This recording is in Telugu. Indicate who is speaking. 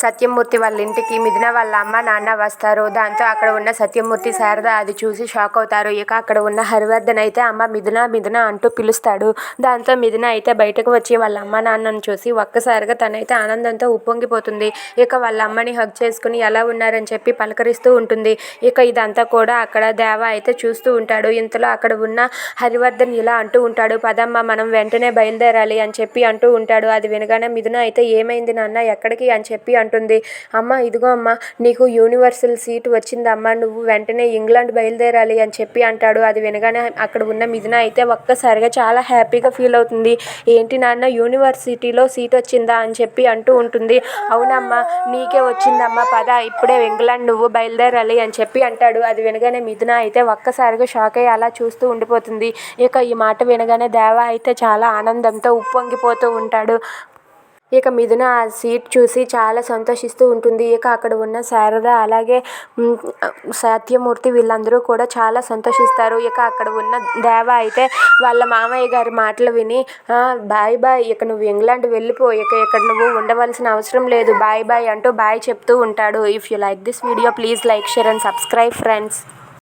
Speaker 1: సత్యమూర్తి వాళ్ళ ఇంటికి మిథున వాళ్ళ అమ్మ నాన్న వస్తారు. దాంతో అక్కడ ఉన్న సత్యమూర్తి శారద అది చూసి షాక్ అవుతారు. ఇక అక్కడ ఉన్న హరివర్ధన్ అయితే అమ్మ మిథున మిథున అంటూ పిలుస్తాడు. దాంతో మిథున అయితే బయటకు వచ్చి వాళ్ళ అమ్మ నాన్నను చూసి ఒక్కసారిగా తనైతే ఆనందంతో ఉప్పొంగిపోతుంది. ఇక వాళ్ళ అమ్మని హగ్ చేసుకుని ఎలా ఉన్నారని చెప్పి పలకరిస్తూ ఉంటుంది. ఇక ఇదంతా కూడా అక్కడ దేవ అయితే చూస్తూ ఉంటాడు. ఇంతలో అక్కడ ఉన్న హరివర్ధన్ ఇలా అంటూ ఉంటాడు పదమ్మ మనం వెంటనే బయలుదేరాలి అని చెప్పి అంటూ ఉంటాడు. అది వినగానే మిథున అయితే ఏమైంది నాన్న? ఎక్కడికి? అని చెప్పి అంటూ అంటుంది. అమ్మ ఇదిగో అమ్మ నీకు యూనివర్సల్ సీట్ వచ్చిందమ్మా నువ్వు వెంటనే ఇంగ్లాండ్ బయలుదేరాలి అని చెప్పి అంటాడు. అది వినగానే అక్కడ ఉన్న మిథున అయితే ఒక్కసారిగా చాలా హ్యాపీగా ఫీల్ అవుతుంది. ఏంటి నాన్న యూనివర్సిటీలో సీట్ వచ్చిందా? అని చెప్పి అంటూ ఉంటుంది. అవునమ్మా నీకే వచ్చిందమ్మా పద ఇప్పుడే ఇంగ్లాండ్ నువ్వు బయలుదేరాలి అని చెప్పి అంటాడు. అది వినగానే మిథున అయితే ఒక్కసారిగా షాక్ అయ్యి అలా చూస్తూ ఉండిపోతుంది. ఇక ఈ మాట వినగానే దేవా అయితే చాలా ఆనందంతో ఉప్పొంగిపోతూ ఉంటాడు. ఇక మిథున ఆ సీట్ చూసి చాలా సంతోషిస్తూ ఉంటుంది. ఇక అక్కడ ఉన్న శారద అలాగే సత్యమూర్తి వీళ్ళందరూ కూడా చాలా సంతోషిస్తారు. ఇక అక్కడ ఉన్న దేవ అయితే వాళ్ళ మామయ్య గారి మాటలు విని బాయ్ బాయ్ ఇక నువ్వు ఇంగ్లాండ్ వెళ్ళిపో. ఇక ఇక్కడ నువ్వు ఉండవలసిన అవసరం లేదు. బాయ్ బాయ్ అంటూ బాయ్ చెప్తూ ఉంటాడు. If you like this video please like share and subscribe friends